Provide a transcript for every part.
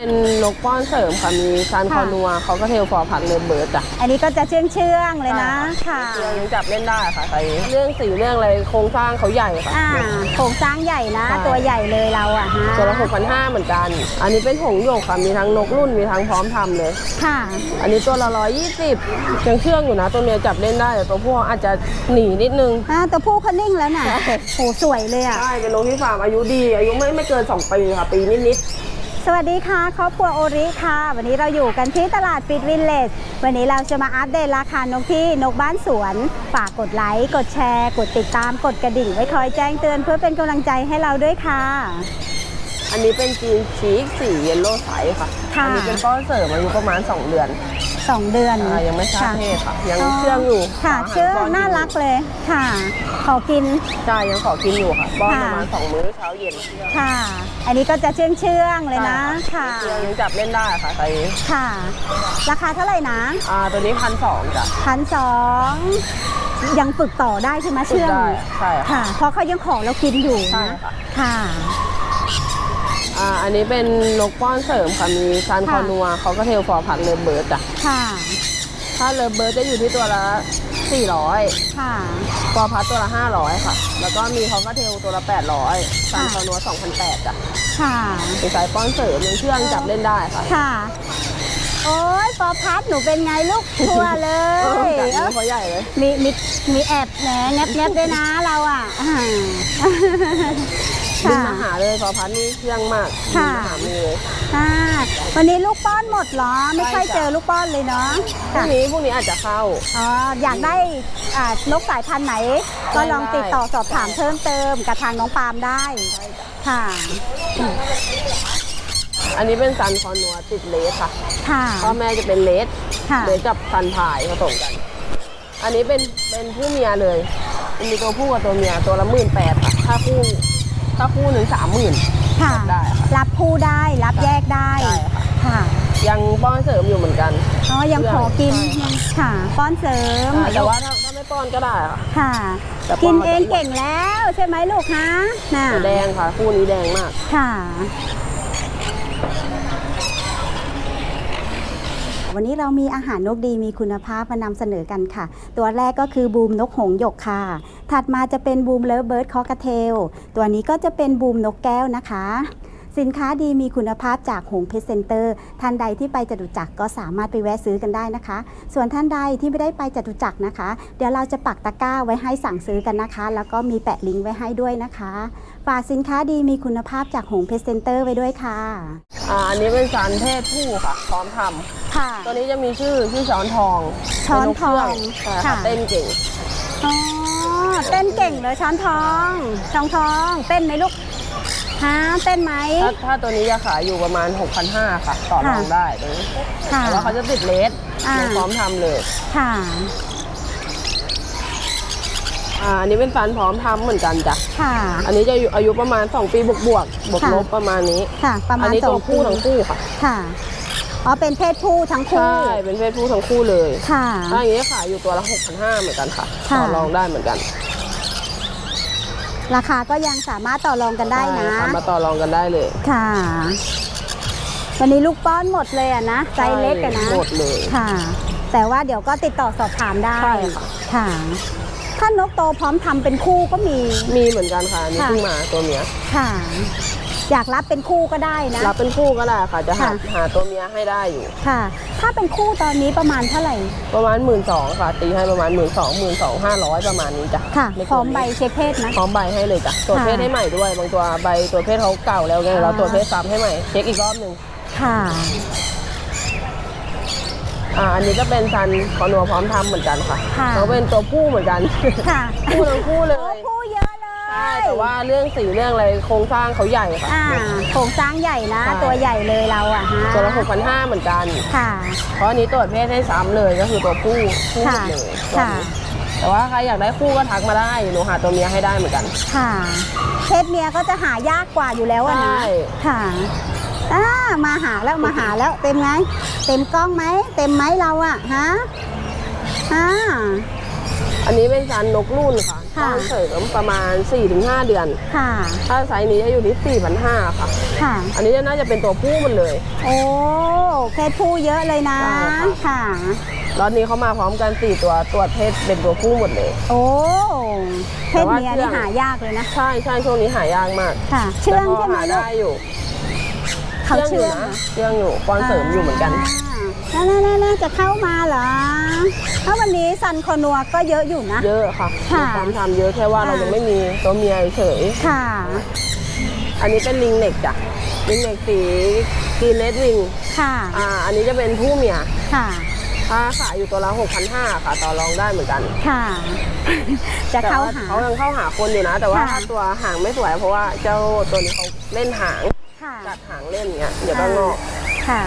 เป็นนกป้อนเสริมค่ะมีซันคอนัวเขาก็เทลฟอร์พัดเลเบิร์ดจ้ะอันนี้ก็จะเชื่องเชื่องๆเลยนะค่ะเรื่องยังจับเล่นได้ค่ะใส่เรื่องสีเรื่องอะไรโครงสร้างเขาใหญ่ค่ะ อ่าโครงสร้างใหญ่นะ ใช่ ตัวใหญ่เลยเราอะฮะตัวละหกพันห้าเหมือนกัน อันนี้เป็นหงส์โยกค่ะมีทั้งนกรุ่นมีทั้งพร้อมทำเลย ค่ะ อันนี้ตัวละร้อยยี่สิบยังเชื่องอยู่นะ ตัวเมียจับเล่นได้แต่ตัวผู้อาจจะหนีนิดนึง อ่าตัวผู้เขานิ่งแล้วน่ะใช่ โหสวยเลยอะใช่เป็นนกที่ฟาร์มอายุดี อายุไม่ไม่เกิน 2 ปีค่ะ ปีนิด สวัสดีค่ะครอบครัวโอริค่ะ วันนี้เราอยู่กันที่ตลาดฟิตวินเลจวันนี้เราจะมาอัปเดตราคานกที่นกบ้านสวน ฝากกดไลค์ กดแชร์ กดติดตาม กดกระดิ่งไว้คอยแจ้งเตือนเพื่อเป็นกำลังใจให้เราด้วยค่ะๆอันนี้เป็นจีนชีกสีเยลโล่ไซส์ค่ะ ค่ะ อันี้เป็นป้อนเสริมอายุประมาณ 2 เดือน 2 เดือนอ่ายังไม่ทราบค่ะเพศค่ะ ยังเชื่องอยู่ค่ะขอาหารเชื่องป้น่ารักเลยค่ะ ขอกิน ใช่ยังขอกินอยู่ค่ะป้อนค่ะประมาณ2มื้อเช้าเย็นค่ะ อันนี้ก็จะเชื่องเชื่องๆเลยนะใช่ค่ะ เชื่องยังจับเล่นได้ค่ะใส่ค่ะ ราคาเท่าไหร่นะอ่าตัวนี้พันสองจ้ะพันสองยังฝึกต่อได้ใช่ไหมเชื่องได้ใช่ค่ะ ค่ะเพราะเขายังขอเรากินอยู่ใช่นะค่ะ ค่ะ อ่าอันนี้เป็นนกป้อนเสริมค่ะมีซันคค่ะอนัวเขาก็เทลฟอร์พัดเลเบิร์ดจ้ะค่ะ ถ้าเลเบิร์ดจะอยู่ที่ตัวละ 400 ค่ะฟอร์พัดตัวละ 500 ค่ะ แล้วก็มีเขาก็เทลตัวละ 800ซันคอนัว2,800จ้ะค่ะเป็นสายป้อนเสริมยังเชื่องจับเล่นได้ค่ะ ค่ะ โอ้ยปอพัดหนูเป็นไงลูกทัวเลเออยจับนิ้วเขาใหญ่เลย มีมีมีแอบแหนแงบแงบด้วยนะเราอะอ่าบิน ค่ะ มาหาเลยฟอร์พัดนี่เชื่องมากบินค่ะ มาหามือเลยอ่าวันนี้ลูกป้อนหมดเหรอ ไม่ค่อยใช่จ้ะเจอลูกป้อนเลยเนาะพรุ่ค่ะงนี้พรุ่งนี้อาจจะเข้า อ๋ออยากได้อ่านกสายพันธุ์ไหน ก็ลองติดต่อสอบถามเพิ่มเติมกับทางน้องปาล์มได้ ค่ะ อันนี้เป็นซันคอนัวติดเลสค่ะค่ะ พ่อแม่จะเป็นเลสค่ะ เลสกับซันพายผสมกัน อันนี้เป็นเป็นผู้เมียเลยมันมีตัวผู้กับตัวเมียตัวละหมื่นแปดค่ะถ้าคู่ ถ้าคู่หนึ่งสามหมื่นค่ะ ได้ค่ะ รับผู้ได้รับแยกได้ได้ค่ะ ค่ะยังป้อนเสริมอยู่เหมือนกัน อ๋อยังขอกินยังค่ะป้อนเสริมอ่าแต่ว่าถ้าถ้าไม่ป้อนก็ได้ค่ะ ค่ะ แต่ป้อนกินเองเก่งแล้วใช่ไหมลูกฮะน่ะแต่แดงค่ะ คู่นี้แดงมาก ค่ะ วันนี้เรามีอาหารนกดีมีคุณภาพมานำเสนอกันค่ะ ตัวแรกก็คือบูมนกหงหยกค่ะ ถัดมาจะเป็นบูมเลิฟเบิร์ดคอกระเทล ตัวนี้ก็จะเป็นบูมนกแก้วนะคะ สินค้าดีมีคุณภาพจากหงเพชรเซ็นเตอร์ท่านใดที่ไปจตุจักรก็สามารถไปแวะซื้อกันได้นะคะ ส่วนท่านใดที่ไม่ได้ไปจตุจักรนะคะ เดี๋ยวเราจะปักตะกร้าไว้ให้สั่งซื้อกันนะคะ แล้วก็มีแปะลิงก์ไว้ให้ด้วยนะคะฝากสินค้าดีมีคุณภาพจากหงเพชรเซ็นเตอร์ไว้ด้วยค่ะอ่าอันนี้เป็นซันเพศผู้ค่ะ พร้อมทค่ะำตัวนี้จะมีชื่อชื่อช้อนทองช้อนทองเป็นนกเครื่ใช่ค่ะค่ะเต้นเก่งอ๋อเต้นเก่งเลยช้อนทองช้อนทอง เต้นไหมลูก ฮะเต้นไหม ถ้าถ้าตัวนี้จะขายอยู่ประมาณ 6,500 ค่ะ ต่อรองค่ะได้ตรงนี้ค่ะแต่ว่าเขาจะติดเลสอ่ายังพร้อมทำเลยค่ะ อ่าอันนี้เป็นซันพร้อมทำเหมือนกันจ้ะ ค่ะ อันนี้จะอยู่อายุประมาณ 2 ปีบวกบวกบวกค่ะ ลบประมาณนี้ค่ะ ประมาอัณนี้สอตัวงคู่ทั้งคู่ค่ะ ค่ะ อ๋อ เป็นเพศผู้ทั้งคู่ ใช่ เป็นเพศผู้ทั้งคู่เลยค่ะ ถ้าอย่างนี้ขายอยู่ตัวละ6,500เหมือนกันค่ะค่ะ ต่อรองได้เหมือนกัน ราคาก็ยังสามารถต่อรองกันได้นะ ใช่ค่มาต่อรองกันได้เลยค่ะ วันนี้ลูกป้อนหมดเลยอะนะไซส์เล็กอะนะ หมดเลยค่ะ แต่ว่าเดี๋ยวก็ติดต่อสอบถามได้ใช่ค่ะ ค่ะ ถ้านกโตพร้อมทำเป็นคู่ก็มี มีเหมือนกันค่ะอันนี้ค่ะ เพิ่งมาตัวเมียค่ะ อยากรับเป็นคู่ก็ได้นะ รับเป็นคู่ก็ได้ค่ะ จะหาค่ะ หาตัวเมียให้ได้อยู่ ค่ะ ถ้าเป็นคู่ตอนนี้ประมาณเท่าไหร่ประมาณหมื่นสองค่ะ ตีให้ประมาณหมื่นสองหมื่นสองห้าร้อยประมาณนี้จ้ะค่ะไเกินพร้อมใบเช็คเพศนะ พร้อมใบให้เลยจ้ะตรวจค่ะเพศให้ใหม่ด้วย บางตัวใบตรวจเพศเขาเก่าแล้วไงอ่าเราตรวจเพศซ้ำให้ใหม่เช็คอีกรอบหนึ่งค่ะ อ่าอันนี้ก็เป็นซันคอนัวพร้อมทำเหมือนกันค่ะค่ะ เขาเป็นตัวผู้เหมือนกัน ค่ะคู่ทั้งคู่เลโอ้ยคู่เยอะเลใช่ย แต่ว่าเรื่องสีเรื่องอะไรโครงสร้างเขาใหญ่ค่ะ อ่าโครงสร้างใหญ่นะ ใช่ ตัวใหญ่เลยเราอะฮะตัวละหกพันห้าเหมือนกัน ค่ะ เพราะอันนี้ตรวจเพศให้ซ้ำเลยก็คือตัวผู้คู่หมค่ะดเลยค่ะแต่ว่าใครอยากได้คู่ก็ทักมาได้หนูหาตัวเมียให้ได้เหมือนกัน ค่ะ เพศเมียก็จะหายากกว่าอยู่แล้วอะนะ ใช่ ค่ะอ่ามาหาแล้วมาหาแล้วเต็มไง เต็มกล้องไหม เต็มไหมเราอะฮะอ่าอันนี้เป็นซันนกรุ่นค่ะ ค่ะป้อนเสริมประมาณ 4-5 เดือน ค่ะ ถ้าไซส์นี้จะอยู่ที่ 4,500ค่ะ ค่ะ อันนี้น่าจะเป็นตัวผู้หมันเลย โอ้เพศผู้เยอะเลยนะใช่ค่ะค่ะรอบนี้เขามาพร้อมกัน4ตัวตัวเพศเป็นตัวผู้หมดเลย โอ้เพแต่ศว่าเมียเชื่นี่องหายากเลยนะ ใช่ใช่ช่วงนี้หายากมาก ค่ะ เชื่องแต่พใช่ไหมหาลูกได้อยู่เขาเชื่องนะเชื่องอยู่ป้อนเสริมอยู่เหมือนกัน น่าน่าน่าน่าจะเข้ามาเหรอถ้าวันนี้ซันคอนัวก็เยอะอยู่นะ เยอะค่ะค่ะมีความทำเยอะแค่ว่าเราค่ะยังไม่มีตัวเมียเฉยค่ะ อันนี้เป็นลิงเน็กจ้ะลิงเน็กสีกรีนเลดวิงค่ะอ่าอันนี้จะเป็นผู้เมียค่ะถ้าขายอยู่ตัวละ6,500ค่ะ ต่อรองได้เหมือนกัน ค่ะ จะเข้าแต่ว่หาเขายังเข้าหาคนอยู่นะ แต่ว่าค่ะถ้าตัวหางไม่สวย เพราะว่าเจ้าตัวนี้เขาเล่นหางค่ะกัดหางเล่นเงี้ยเดี๋ยวก็งอกค่ะ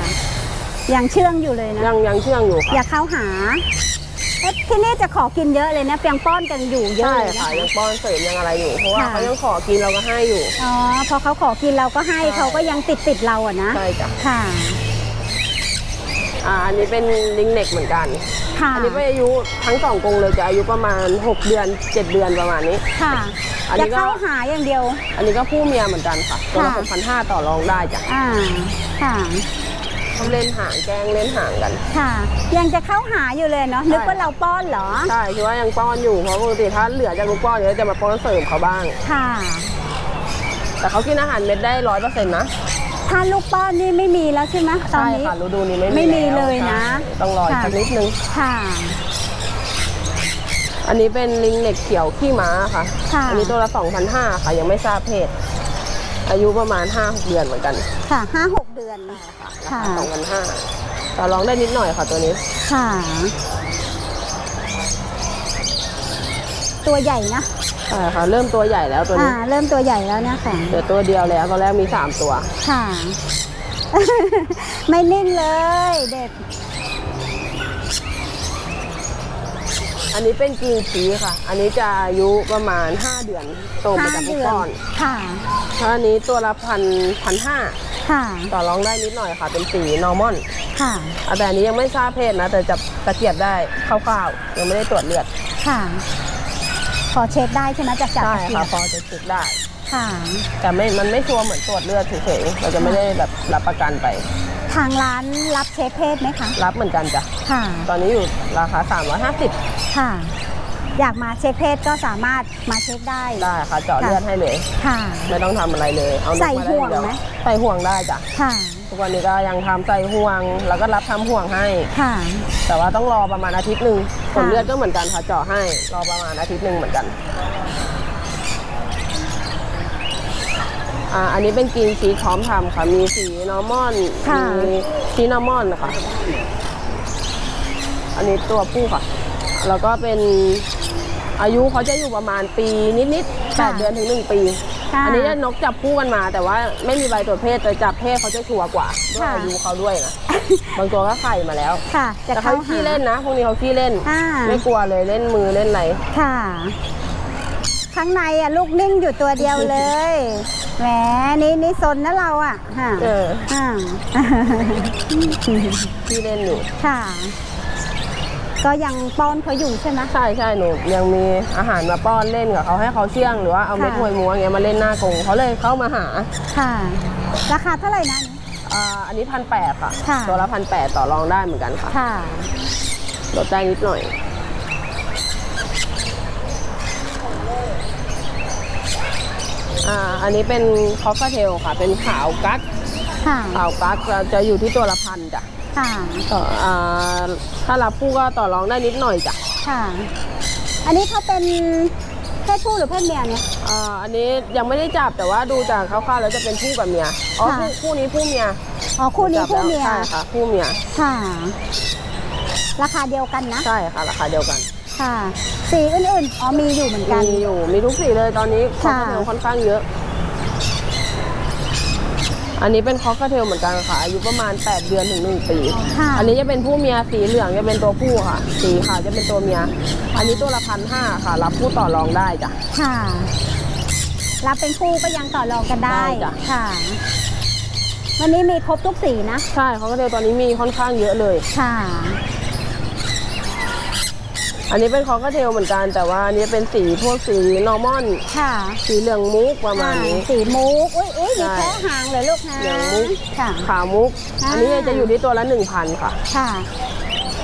ยังเชื่องอยู่เลยนะ ยังยังเชื่องอยู่อค่ะยากเข้าหาเอ๊ะที่นี่จะขอกินเยอะเลยนะเปียงป้อนกันอยู่เยอะใช่เลยนะค่ะคะ ยังป้อนเสริมยังอะไรอยู่เพราะว่าค่ะ เขายังขอกินเราก็ให้อยู่ อ๋อพอเขาขอกินเราก็ให้ใช่ เขาก็ยังติดติดๆเราอะนะ ใช่จ้ะค่ะ อ่าอันนี้เป็นลิงเน็กเหมือนกัน ค่ะ อันนี้เป็นอายุทั้งสองกรงเลยจะอายุประมาณ 6 เดือน 7 เดือนประมาณนี้ ค่ะอันนี้จะก็ เข้าหาอย่างเดียว อันนี้ก็ผู้เมียเหมือนกันค่ะตัวละค่ะหกพันห้าต่อรองได้จ้ะ อ่าค่ะ เขาเล่นหางแกล้งเล่นหางกัน ค่ะ ยังจะเข้าหาอยู่เลยเนาะใช่นึกว่าเราป้อนเหรอ ใช่คิดว่ายังป้อนอยู่เพราะปกติถ้าเหลือจากลูกป้อนเดี๋ยวจะมาป้อนเสริมเขาบ้าง ค่ะ แต่เขากินอาหารเม็ดได้ร้อยเปอร์เซ็นต์นะถ้าลูกป้อนนี่ไม่มีแล้วใช่ไหมตอนใช่นี้ค่ะฤดูนี้ไม่มีไม่มีแวเลยนะใช่ต้องรออีกค่ะสักนิดนึง ค่ะ อันนี้เป็นลิงเน็กเขียวขี้ม้าค่ะค่ะอันี้ตัวละ2,500ค่ะยังไม่ทราบเพศ อายุประมาณ5-6เดือนเหมือนกันค่ะห้าหกเดือน ค่ะ2,500ต่อรองได้นิดหน่อยค่ะตัวนี้ ค่ะ ตัวใหญ่นะใช่ค่ะ เริ่มตัวใหญ่แล้วตัวอ่า นี้เริ่มตัวใหญ่แล้วนะคะเหลือตัวเดียวแล้วตอนแรกมี 3 ตัว ค่ะ ไม่นิ่งเลย เด็ก อันนี้เป็นกิงชีค่ะ อันนี้จะอายุประมาณ 5 เดือนโตมาห้าจากลูกเดือนก้อนค่ะ ถ้าอันนี้ตัวละพันพันห้าค่ะต่อรองได้นิดหน่อยค่ะ เป็นสีนอร์มอนค่ะแต่อันนี้ยังไม่ทราบเพศนะ แต่จับตะเกียบได้คร่าวๆยังไม่ได้ตรวจเลือดค่ะขอเช็คได้ใช่ไหมจากจับใช่ตะเกียค่ะบพอจะเช็คได้ ค่ะ แต่ไม่ มันไม่ชัวร์เหมือนตรวจเลือดเฉยๆเราจะไม่ได้แบบรับประกันไป ทางร้านรับเช็คเพศไหมคะ รับเหมือนกันจ้ะ ค่ะ ตอนนี้อยู่ราคา 350 ค่ะ อยากมาเช็คเพศก็สามารถมาเช็คได้ได้ค่ะเจาะเลือดให้เลย ค่ะ ไม่ต้องทำอะไรเลย เอานกใส่มาได้ห่วงเดียไหมใส่ห่วงได้จ้ะค่ะ ทุกวันนี้ก็ยังทำใส่ห่วง แล้วก็รับทำห่วงให้ ค่ะ แต่ว่าต้องรอประมาณอาทิตย์หนึ่งผค่ะลเลือดก็เหมือนกันค่ะเจาะให้ รอประมาณอาทิตย์หนึ่งเหมือนกันอ่าอันนี้เป็นกรีนสีพร้อมทำค่ะ มีสีนอร์มอนค่ะ มีสีนอร์มอนนะคะอันนี้ตัวผู้ค่ะ แล้วก็เป็นอายุเขาจะอยู่ประมาณปีนิดๆแปดเดือนถึงหนึ่งปี ค่ะอันนี้จะนกจับคู่กันมา แต่ว่าไม่มีใบตรวจเพศแต่จับเพศเขาจะชัวร์กว่าด้วยค่ะ อายุเขาด้วยนะบางตัวก็ไข่มาแล้ว ค่ะ จะแต่เข้าเขาขี้หาเล่นนะพวกนี้เขาขี้เล่น อ่า ไม่กลัวเลยเล่นมือเล่นอะไรค่ะ ข้างในอะลูกนิ่งอยู่ตัวเดียวเลย แหมนี่นี่ซนนะเราอะค่ะเอออ่า ขี้เล่นอยู่ ค่ะ ก็ยังป้อนเขาอยู่ใช่ไหมใช่ใช่หนูยังมีอาหารมาป้อนเล่นกับเขาให้เขาเชื่องหรือว่าเอาเม็ดค่ะหวยมัวอย่างเงี้ยมาเล่นหน้ากรงเขาเลยเข้ามาหาค่ะ ราคาเท่าไหร่นะอ่าอันนี้พันแปดค่ะ ค่ะ ตัวละพันแปดต่อรองได้เหมือนกันค่ะค่ะ ลดได้นิดหน่อย อ่าอันนี้เป็นคอฟเทลค่ะ เป็นขาวกั๊กค่ะ ขาวกั๊กจะจะอยู่ที่ตัวละพันจ้ะ ค่ะต่ออ่าถ้ารับผู้ก็ต่อรองได้นิดหน่อยจ้ะค่ะ อันนี้เขาเป็นเพศผู้หรือเพศเมียเนี่ย อ่าอันนี้ยังไม่ได้จับแต่ว่าดูจากคร่าวๆแล้วจะเป็นผู้กับเมียอ๋อค่ะ คู่คู่นี้ผู้เมียอ๋อคู่นี้จับคู่แล้วเมียใช่ค่ะคู่เมียค่ะ ราคาเดียวกันนะ ใช่ค่ะราคาเดียวกันค่ะ สีอื่นๆอ๋อมีอยู่เหมือนกัน มีอยู่มีทุกสีเลยตอนนี้คอค่ะคเทลค่อนข้างเยอะ อันนี้เป็นคอคเทลเหมือนกันค่ะอายุประมาณ 8 เดือนถึง1ปีค่ะอันนี้จะเป็นผู้เมียสีเหลืองจะเป็นตัวผู้ค่ะ สีขาวจะเป็นตัวเมีย อันนี้ตัวละพันห้าค่ะ รับผู้ต่อรองได้จ้ะ ค่ะ รับเป็นคู่ก็ยังต่อรองกันได้ ได้จ้ะ ค่ะ วันนี้มีครบทุกสีนะ ใช่คอคเทลตอนนี้มีค่อนข้างเยอะเลย ค่ะ อันนี้เป็นคอกเทลเหมือนกันแต่ว่าอันนี้เป็นสีพวกสีนอร์มอน ค่ะสีเหลืองมุกประมาณนี้อ่สีมุกอุ้ยอุ้ยมีใช่แค่หางเลยลูกนะเหลืองมุก ค่ะ ขาวมุกอ่าอันนี้จะอยู่ที่ตัวละ1,000ค่ะ ค่ะ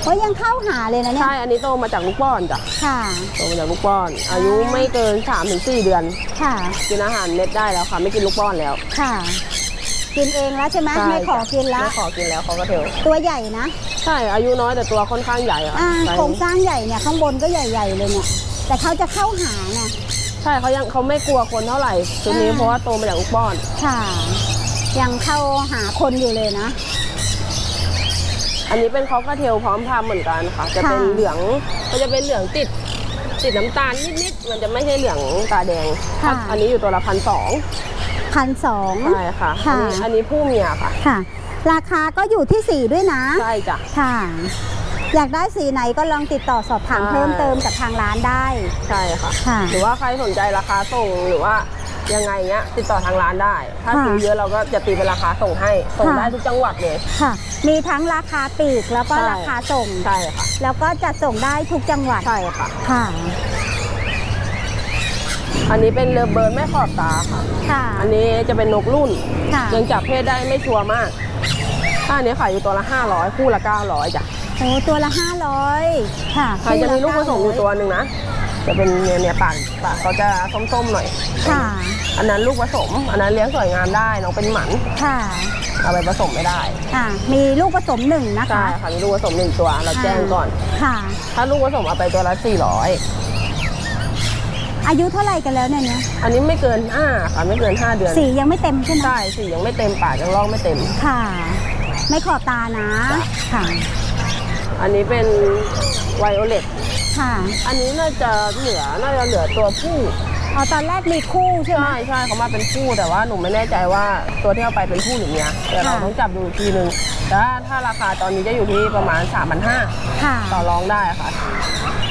โอ้ยยังเข้าหาเลยนะเนี่ย ใช่ อันนี้โตมาจากลูกป้อนจ้ะ ค่ะ โตมาจากลูกป้อน อายุไม่เกิน3-4เดือน ค่ะ กินอาหารเม็ดได้แล้วค่ะ ไม่กินลูกป้อนแล้ว ค่ะ กินเองแล้วใช่ไหมใช่ ไม่ขอกินละ ไม่ขอกินแล้วเขาก็เทลตัวใหญ่นะใช่อายุน้อยแต่ตัวค่อนข้างใหญ่ค่ะอ่าไซส์โครงสร้างใหญ่เนี่ยข้างบนก็ใหญ่ๆเลยเนี่ย แต่เขาจะเข้าหาน่ะ ใช่เขายังเขาไม่กลัวคนเท่าไหร่ชุดนี้อ่า เพราะว่าโตมาจากลูกป้อน ค่ะ ยังเข้าหาคนอยู่เลยนะ อันนี้เป็นคอกเทลพร้อมทำเหมือนกันค่ะ จะเป็นค่ะ เหลืองก็จะเป็นเหลืองติด ติดน้ำตาลนิดๆมันจะไม่ใช่เหลืองตาแดงถ้าอันนี้อยู่ตัวละพันสอง พันสองใช่ค่ะค่ะ อันนี้อันนี้ผู้เมียค่ะ ค่ะ ราคาก็อยู่ที่สีด้วยนะ ใช่จ้ะ ค่ะ อยากได้สีไหนก็ลองติดต่อสอบถามใช่ เพิ่มเติมกับทางร้านได้ ใช่ค่ะ ค่ะ หรือว่าใครสนใจราคาส่งหรือว่ายังไงเงี้ยติดต่อทางร้านได้ ถ้าค่ะซื้อเยอะเราก็จะตีเป็นราคาส่งให้ ส่งค่ะ ได้ทุกจังหวัดเลย ค่ะ มีทั้งราคาปลีกแล้วก็ใช่ ราคาส่ง ใช่ค่ะ แล้วก็จะส่งได้ทุกจังหวัด ใช่ค่ะ ค่ะ อันนี้เป็นเรือเบิร์นแม่ขอบตาค่ะ ค่ะ อันนี้จะเป็นนกรุ่น ค่ะยังจับเพศได้ไม่ชัวร์มากถ้าอันนี้ขายอยู่ตัวละ 500 คู่ละ 900จ้ะโอ้ตัวละห้าร้อยค่ะใครจะมีลูกผสมอยู่900ตัวหนึ่งนะ จะเป็นเนี่ยเนี่ยปากปากเขาจะส้มๆหน่อย ค่ะ อันนั้นลูกผสม อันนั้นเลี้ยงสวยงามได้น้องเป็นหมัน ค่ะ เอาไปผสมไม่ได้อ่ามีลูกผสมหนึ่งนะใช่คะค่ะมีลูกผสมหนึ่งตัว เราแจ้งก่อน ค่ะ ถ้าลูกผสมเอาไปตัวละ อายุเท่าไหร่กันแล้วเนี่ยเนี่ย400อันนี้ไม่เกิน5ค่ะไม่เกิน5เดือนสียังไม่เต็มใช่ไหมใช่สียังไม่เต็มปากยังลอกไม่เต็มค่ะ ไม่ขอบตานะค่ะ อันนี้เป็นไวโอเลตค่ะ อันนี้น่าจะเหลือน่าจะเหลือตัวผู้ อ๋อตอนแรกมีคู่ใช่ไหม ใช่ใช่เขามาเป็นคู่แต่ว่าหนูไม่แน่ใจว่าตัวที่เอาไปเป็นคู่หรือเมียเดี๋ยวเราค่ะ ต้องจับดูอีกทีนึงแต่ว่าถ้าราคาตอนนี้จะอยู่ที่ประมาณ 3 5 0 0ค่ะ ต่อรองได้ค่ะ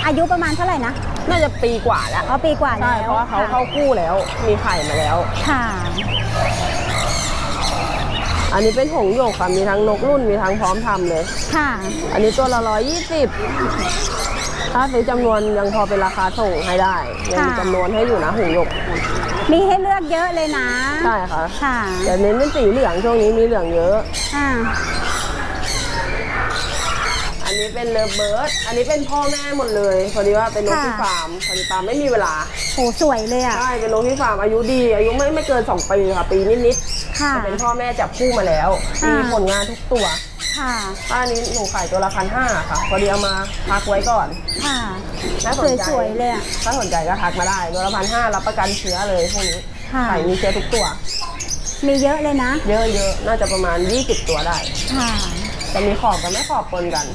อายุประมาณเท่าไหร่นะน่าจะปีกว่าแล้ว อ๋อปีกว่าใช่ แล้วเพราะว่าเขาค่ะเข้าคู่แล้วมีไข่มาแล้ว ค่ะอันนี้เป็นหงส์โยกค่ะมีทั้งนกรุ่นมีทั้งพร้อมทำเลย ค่ะ อันนี้ตัวละร้อยยี่สิบ ถ้าซื้อจำนวนยังพอเป็นราคาส่งให้ได้ยังมีค่ะ จำนวนให้อยู่นะหงส์โยกมีให้เลือกเยอะเลยนะ ใช่ค่ะค่ะแต่เน้นเป็นสีเหลืองช่วงนี้มีเหลืองเยอะ อ่าอันนี้เป็นเลเบิร์ดอันนี้เป็นพ่อแม่หมดเลยพอดีว่าเป็นนกที่ฟาร์มพอดีฟาร์มไม่มีเวลาโหสวยเลยอะ ใช่เป็นนกที่ฟาร์มอายุดี อายุไม่ไม่เกิน 2 ปีค่ะปีนิดๆค่ะจะเป็นพ่อแม่จับคู่มาแล้วอ่ามีมีผลงานทุกตัว ค่ะ ถ้าอันนี้หนูขายตัวละพันห้าค่ะ พอดีเอามาพักไว้ก่อน ค่ะถ้าสนใจสวยๆเลยอะถ้าสนใจก็ทักมาได้ตัวละพันห้ารับประกันเชื้อเลยพวกนี้ค่ะไข่มีเชื้อทุกตัว มีเยอะเลยนะ เยอะๆ น่าจะประมาณ 20 ตัวได้ ค่ะ จะมีขอบกับไม่ขอบปนกัน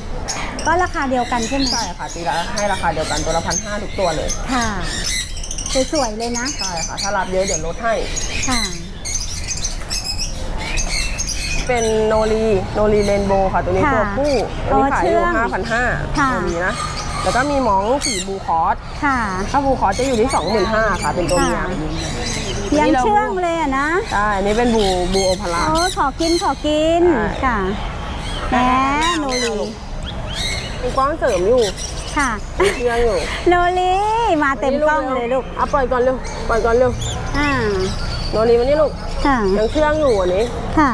ก็ราคาเดียวกันใช่ไหมใช่ค่ะตีละให้ราคาเดียวกันตัวละพันห้าทุกตัวเลย ค่ะ สวยๆเลยนะ ใช่ค่ะ ถ้ารับเยอะเดี๋ยวลดให้ ค่ะ เป็นโนรีโนรีเรนโบว์ค่ะ ตัวนี้ค่ะตัวผู้ตัวนี้ขายอยู่ อ๋อเชื่อง5,500ค่ะโนรีนะ แล้วก็มีหมองสีบูคอสค่ะถ้าบูคอสจะอยู่ที่ 25,000ค่ะ เป็นตัวเมียค่ะยังเชื่องเลยอะนะใช่ อันนี้เป็นบูบูโอพารา โอ้ขอกินขอกินใช่ ค่ะแหมโนรีมีกล้องเสริมอยู่ค่ะมีเชื่องอยู่โนรีมาเต็มกล้องเลยลูกเอาปล่อยก่อนเร็ว ปล่อยก่อนเร็วอ่าโนรีมันนี่ลูก ค่ะยังเชื่องอยู่อันนี้ ค่ะ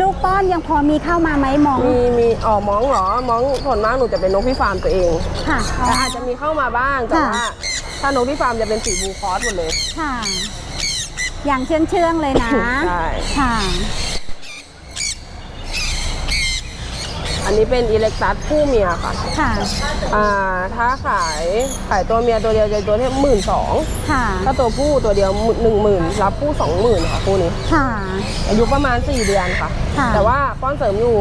ลูกป้อนยังพอมีเข้ามาไหมมอง มีมีอ๋อมองเหรอมองส่วนมากหนูจะเป็นนกที่ฟาร์มตัวเองค่ะ แต่อาจจะมีเข้ามาบ้างแต่ค่ะ ว่าถ้านกที่ฟาร์มจะเป็นสีบูคอสหมดเลย ค่ะ อย่างเชื่องเชื่องๆเลยนะ ใช่ ค่ะ อั นนี้เป็นอิเล็กตัสคู่เมียค่ะค่ะ อ่าถ้าขายขายตัวเมียตัวเดียวจะตัวที่หมื่นสองค่ะถ้าตัวผู้ตัวเดียวหนึ่งหมื่นรับผู้สองหมื่นค่ะคู่นี้ค่ะ อายุประมาณ4เดือนค่ะ ค่ะ แต่ว่าป้อนเสริมอยู่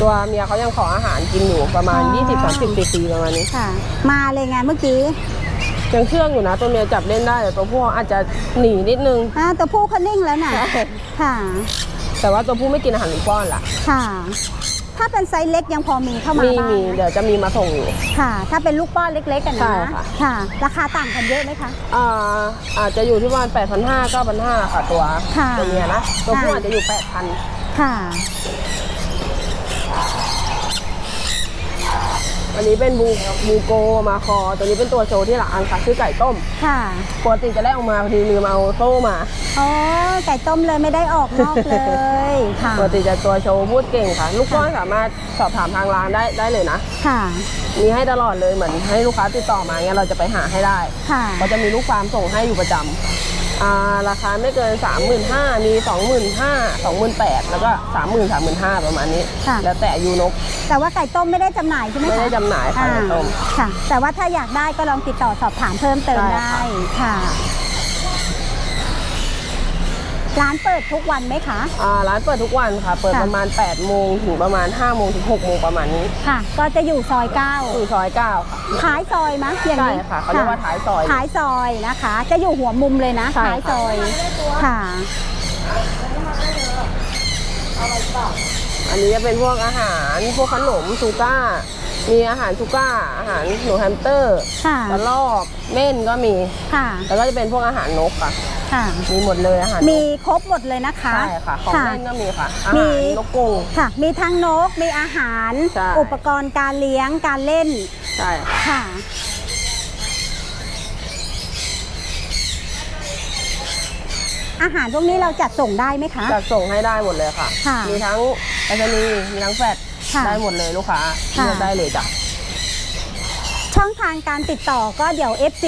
ตัวเมียเขายังขออาหารกินอยู่ประมาณ อ๋อ 20-30ซีซีประมาณนี้ ค่ะ มาเลยไงเมื่อกี้ยังเชื่องอยู่นะ ตัวเมียจับเล่นได้แต่ตัวผู้อาจจะหนีนิดนึง อ่าตัวผู้เขานิ่งแล้วน่ะ ใช่ ค่ะ แต่ว่าตัวผู้ไม่กินอาหารหรือป้อนล่ะ ค่ะ ถ้าเป็นไซส์เล็กยังพอมีเข้ามามีบ้างมีเดี๋ยวจะมีมาส่งอยู่ ค่ะ ถ้าเป็นลูกป้อนเล็กๆกันใช่นะค่ะ ค่ะ ราคาต่างกันเยอะไหมคะ อ่าอาจจะอยู่ที่ประมาณ8,500 9,500ค่ะตัวค่ะตัวเมียนะ ตัวผู้ค่ะ อาจจะอยู่ 8,000ค่ะ อันนี้เป็นบูบูโกมาคอ ตัวนี้เป็นตัวโชว์ที่ร้านค่ะชื่อไก่ต้มค่ะปกติจะแลกออกมาพอดีลืมเอาโซ่มาอ๋อไก่ต้มเลยไม่ได้ออกนอกเลยค่ะปกติจะตัวโชว์พูดเก่งค่ะ ลูกก้อนสามารถสอบถามทางร้านได้ได้เลยนะค่ะ มีให้ตลอดเลยเหมือนให้ลูกค้าติดต่อมาเงี้ยเราจะไปหาให้ได้ค่ะก็จะมีลูกฟาร์มส่งให้อยู่ประจำอ่า ราคาไม่เกิน 35,000มี 25,000 28,000แล้วก็ 30,000 35,000 ประมาณนี้ ค่ะ แล้วแต่อายูนกแต่ว่าไก่ต้มไม่ได้จำหน่ายใช่ไหมคะไม่ได้จำหน่ายค่ะอ่าไก่ต้ม ค่ะ แต่ว่าถ้าอยากได้ก็ลองติดต่อสอบถามเพิ่มเติมใช่ได้ค่ะค่ะ ร้านเปิดทุกวันไหมคะ อ่าร้านเปิดทุกวันค่ะ เปิดค่ะ ประมาณ8โมงถึงประมาณ5โมงถึง6โมงประมาณนี้ค่ะ ก็จะอยู่ซอยเก้าอยู่ซอย9ค่ะ ท้ายซอยมะอย่างนี้ใช่ค่ะเขาเรียกว่าท้ายซอย ท้ายซอยนะคะ จะอยู่หัวมุมเลยนะใช่ท้ายซอยค่ะ อันนี้จะเป็นพวกอาหารพวกขนมชูก้า มีอาหารชูก้า อาหารหนูแฮมสเตอร์ค่ะ กระรอกเม่นก็มี ค่ะ แล้วก็จะเป็นพวกอาหารนกค่ะ ค่ะ มีหมดเลยอาหารนกมีครบหมดเลยนะคะ ใช่ค่ะ ของค่ะเล่นก็มีค่ะอามีหารนกกรงค่ะ มีทั้งนก มีอาหารใช่อุปกรณ์การเลี้ยง การเล่น ใช่ค่ะค่ะอาหารพวกนี้เราจัดส่งได้ไหมคะ จัดส่งให้ได้หมดเลยค่ะค่ะมีทั้งไปรษณีย์มีทั้งแฟดค่ะได้หมดเลยลูกค้าค่ะเลือกได้เลยจ้ะ ช่องทางการติดต่อก็เดี๋ยว FC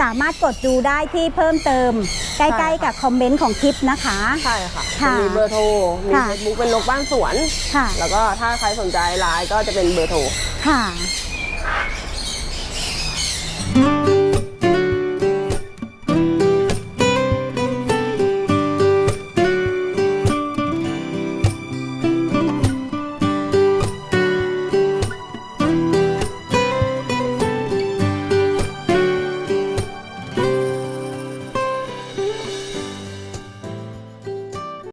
สามารถกดดูได้ที่เพิ่มเติม ใกล้ๆกับคอมเมนต์ของคลิปนะคะ ใช่ค่ะค่ะจะมีเบอร์โทร มีค่ะ เฟซบุ๊กเป็นนกบ้านสวน ค่ะ แล้วก็ถ้าใครสนใจไลน์ก็จะเป็นเบอร์โทร ค่ะ